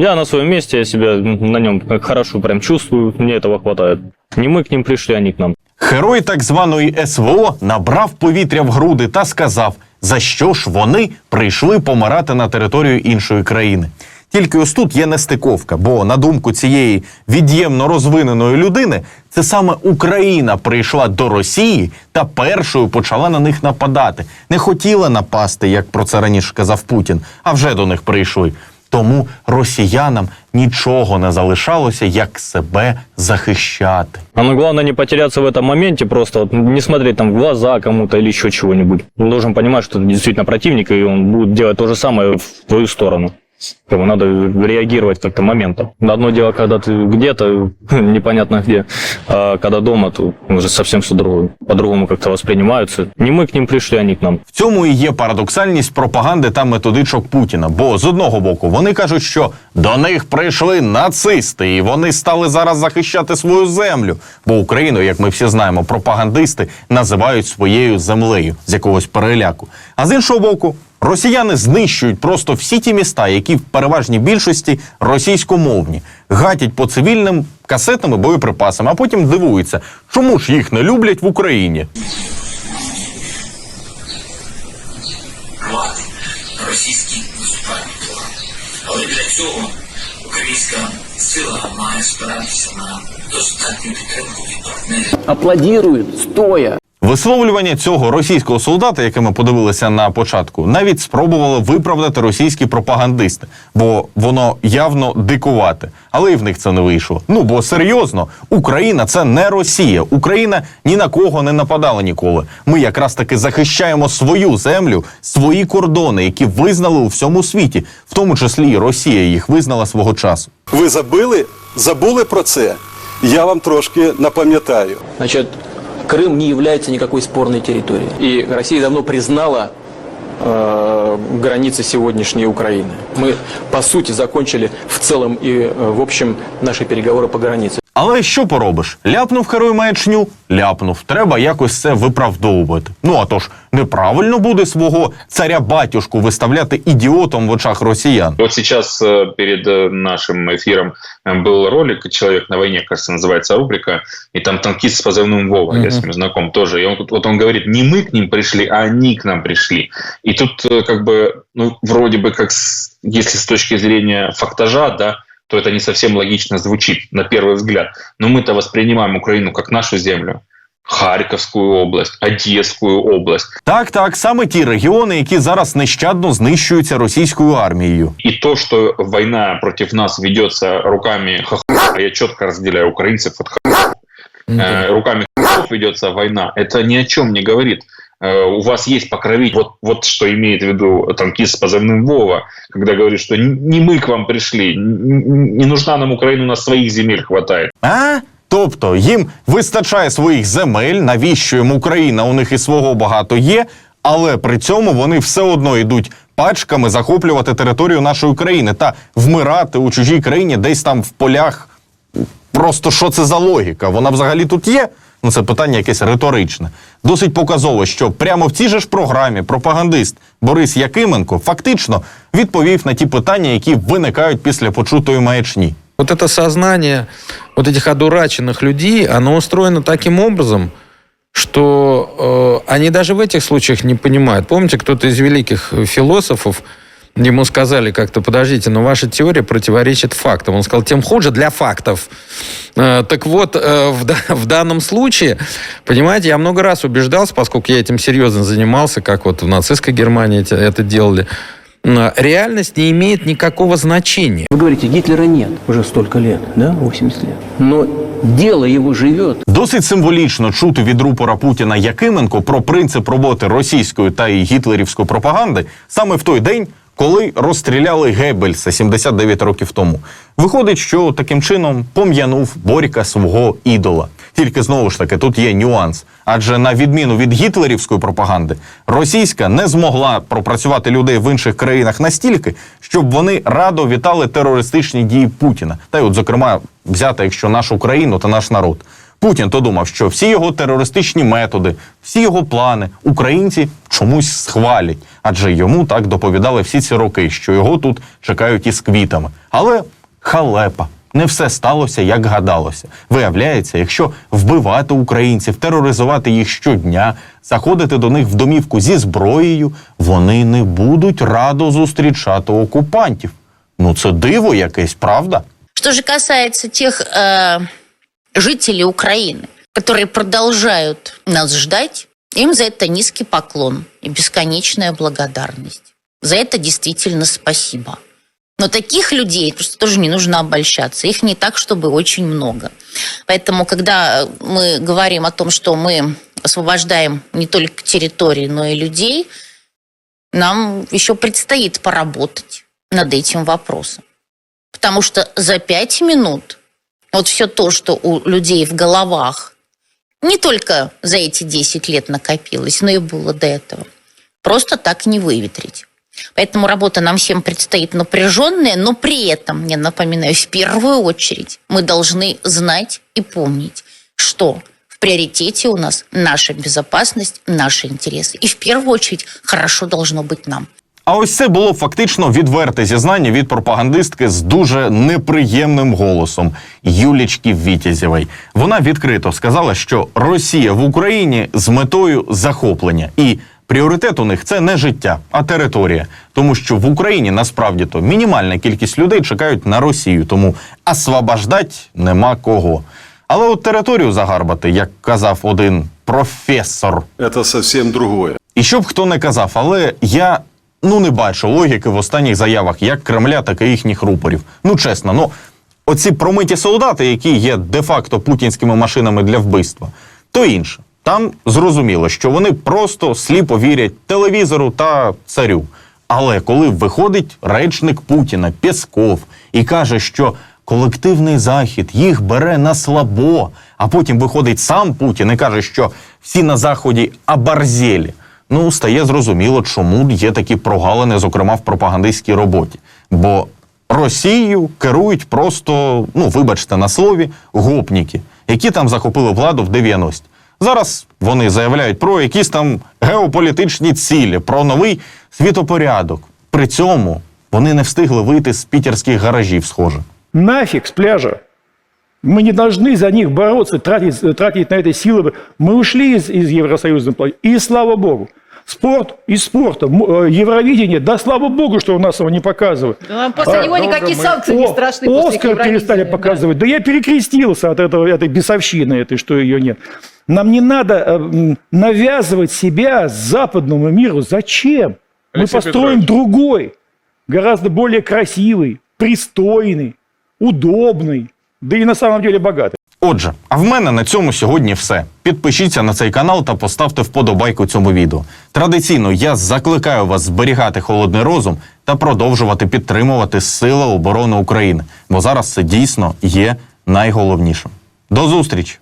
Я на своем месте, я себя на нем хорошо прям чувствую, мне этого хватает. Не мы к ним пришли, они к нам. Герой так званої СВО набрав повітря в груди та сказав, за що ж вони прийшли помирати на територію іншої країни. Тільки ось тут є нестиковка, бо на думку цієї від'ємно розвиненої людини, це саме Україна прийшла до Росії та першою почала на них нападати. Не хотіла напасти, як про це раніше казав Путін, а вже до них прийшли. Тому росіянам нічого не залишалося, як себе захищати. А ну, главное не потерятися в этом моменте, просто от не смотреть там в глаза кому-то или еще чего-нибудь. Він должен понимать, что это действительно противник, и он будет делать то же самое в твою сторону. Как бы надо реагировать как-то моментом. Одно дело, когда ты где-то, непонятно где, а когда дома, то уже совсем все другое. По-другому как-то воспринимаются. Не мы к ним пришли, они к нам. В цьому і є парадоксальність пропаганди та методичок Путіна. Бо з одного боку вони кажуть, що до них прийшли нацисти, і вони стали зараз захищати свою землю. Бо Україну, як ми всі знаємо, пропагандисти називають своєю землею з якогось переляку. А з іншого боку. Росіяни знищують просто всі ті міста, які в переважній більшості російськомовні, гатять по цивільним касетами боєприпасами, а потім дивуються, чому ж їх не люблять в Україні. мати російський наступальний план. Але для цього українська сила має спиратися на достатню підтримку від партнерів. аплодируют стоя. Висловлювання цього російського солдата, яке ми подивилися на початку, навіть спробували виправдати російські пропагандисти, бо воно явно дикувате. Але і в них це не вийшло. Ну бо серйозно, Україна це не Росія. Україна ні на кого не нападала ніколи. Ми якраз таки захищаємо свою землю, свої кордони, які визнали у всьому світі, в тому числі і Росія їх визнала свого часу. Ви забили, забули про це? Я вам трошки напам'ятаю. Значит, Крым не является никакой спорной территорией. И Россия давно признала э, границы сегодняшней Украины. Мы, по сути, закончили в целом и э, в общем наши переговоры по границе. Але що поробиш? Ляпнув герой маячню, ляпнув. Треба якось це виправдовувати. Ну а то ж неправильно буде свого царя батюшку виставляти ідіотом в очах росіян. Вот сейчас э, перед э, нашим эфиром э, был ролик «Человек на войне», кажется, называется рубрика, и там танкист с позывным Вова, я с ним знаком тоже. И он, вот он говорит, не мы к ним пришли, а они к нам пришли. И тут э, как бы, ну, вроде бы как, с- если с точки зрения фактажа, да, то это не совсем логично звучит на первый взгляд. Но мы-то воспринимаем Украину как нашу землю. Харьковскую область, Одесскую область. Так, так, саме ті регіони, які зараз нещадно знищуються російською армією. И то, что война против нас ведется руками хохлов, я четко разделяю украинцев от хохлов, Э, руками хохлов ведется война, это ни о чем не говорит. Э, У вас есть покровитель. Вот, вот что имеет в виду танкист с позывным Вова, когда говорит, что н- не мы к вам пришли, н- н- не нужна нам Украина, у нас своих земель хватает. А? Тобто їм вистачає своїх земель, навіщо їм Україна, у них і свого багато є, але при цьому вони все одно йдуть пачками захоплювати територію нашої країни та вмирати у чужій країні десь там в полях. Просто що це за логіка? Вона взагалі тут є? Ну, це питання якесь риторичне. Досить показово, що прямо в цій же ж програмі пропагандист Борис Якименко фактично відповів на ті питання, які виникають після почутої маячні. Вот это сознание вот этих одураченных людей, оно устроено таким образом, что э, они даже в этих случаях не понимают. Помните, кто-то из великих философов, ему сказали как-то, подождите, но ваша теория противоречит фактам. Он сказал, тем хуже для фактов. Э, так вот, э, в, да- в данном случае, понимаете, я много раз убеждался, поскольку я этим серьезно занимался, как вот в нацистской Германии эти- это делали, э, реальность не имеет никакого значения. Вы говорите, Гитлера нет уже столько лет, да, 80 лет. Но дело его живет. Досить символічно чути від рупора Путіна Якименко про принцип роботи російської та і гітлерівської пропаганди саме в той день, коли розстріляли Геббельса 79 років тому. Виходить, що таким чином пом'янув Борька свого ідола. Тільки знову ж таки тут є нюанс. Адже на відміну від гітлерівської пропаганди, російська не змогла пропрацювати людей в інших країнах настільки, щоб вони радо вітали терористичні дії Путіна. Та й, от, зокрема, взяти, якщо нашу країну та наш народ. Путін то думав, що всі його терористичні методи, всі його плани українці чомусь схвалять, адже йому так доповідали всі ці роки, що його тут чекають із квітами. Але халепа. Не все сталося, як гадалося. Виявляється, якщо вбивати українців, тероризувати їх щодня, заходити до них в домівку зі зброєю, вони не будуть радо зустрічати окупантів. Ну це диво якесь, правда? Что же касается тех э, жителей Украины, которые продолжают нас ждать, им за это низкий поклон и бесконечная благодарность. За это действительно спасибо. Но таких людей просто тоже не нужно обольщаться. Их не так, чтобы очень много. Поэтому, когда мы говорим о том, что мы освобождаем не только территории, но и людей, нам еще предстоит поработать над этим вопросом. Потому что за пять минут вот все то, что у людей в головах не только за эти 10 лет накопилось, но и было до этого, просто так не выветрить. Поэтому работа нам всем предстоит напряженная, но при этом, я напоминаю, в первую очередь мы должны знать и помнить, что в приоритете у нас наша безопасность, наши интересы. И в первую очередь хорошо должно быть нам. А ось це було фактично відверте зізнання від пропагандистки з дуже неприємним голосом Юлічки Вітязєвої. Вона відкрито сказала, що Росія в Україні з метою захоплення і. Пріоритет у них це не життя, а територія, тому що в Україні насправді то мінімальна кількість людей чекають на Росію, тому освобождать нема кого. Але от територію загарбати, як казав один професор Это совсем другое. і щоб хто не казав, але я ну не бачу логіки в останніх заявах як Кремля, так і їхніх рупорів. Ну чесно, ну оці промиті солдати, які є де-факто путінськими машинами для вбивства, то інше. Там зрозуміло, що вони просто сліпо вірять телевізору та царю. Але коли виходить речник Путіна Пєсков і каже, що колективний захід їх бере на слабо, а потім виходить сам Путін і каже, що всі на заході абарзєлі. Ну, стає зрозуміло, чому є такі прогалини, зокрема в пропагандистській роботі. Бо Росією керують просто, ну вибачте на слові, гопніки, які там захопили владу в 90-ті. Зараз вони заявляють про якісь там геополітичні цілі, про новий світопорядок. При цьому вони не встигли вийти з пітерських гаражів, схоже. Нафиг с пляжа. Мы не должны за них бороться, тратить, тратить на это силы. Мы ушли из, из Евросоюза. И слава богу. Спорт из спорта. Э, Евровидение. Да слава богу, что у нас его не показывают. Да, После А, него никакие мы- санкции не О, страшны. после Оскар перестали да. показывать. Да я перекрестился от этого, этой бесовщины, этой, что ее нет. Нам не надо э, навязывать себя западному миру. Зачем? Мы Алексей построим другой, гораздо более красивый, пристойный, удобный, да і на самом деле богатый. Отже, а в мене на цьому сьогодні все. Підпишіться на цей канал та поставте вподобайку цьому відео. Традиційно я закликаю вас зберігати холодний розум та продовжувати підтримувати Сили оборони України, бо зараз це дійсно є найголовнішим. До зустрічі!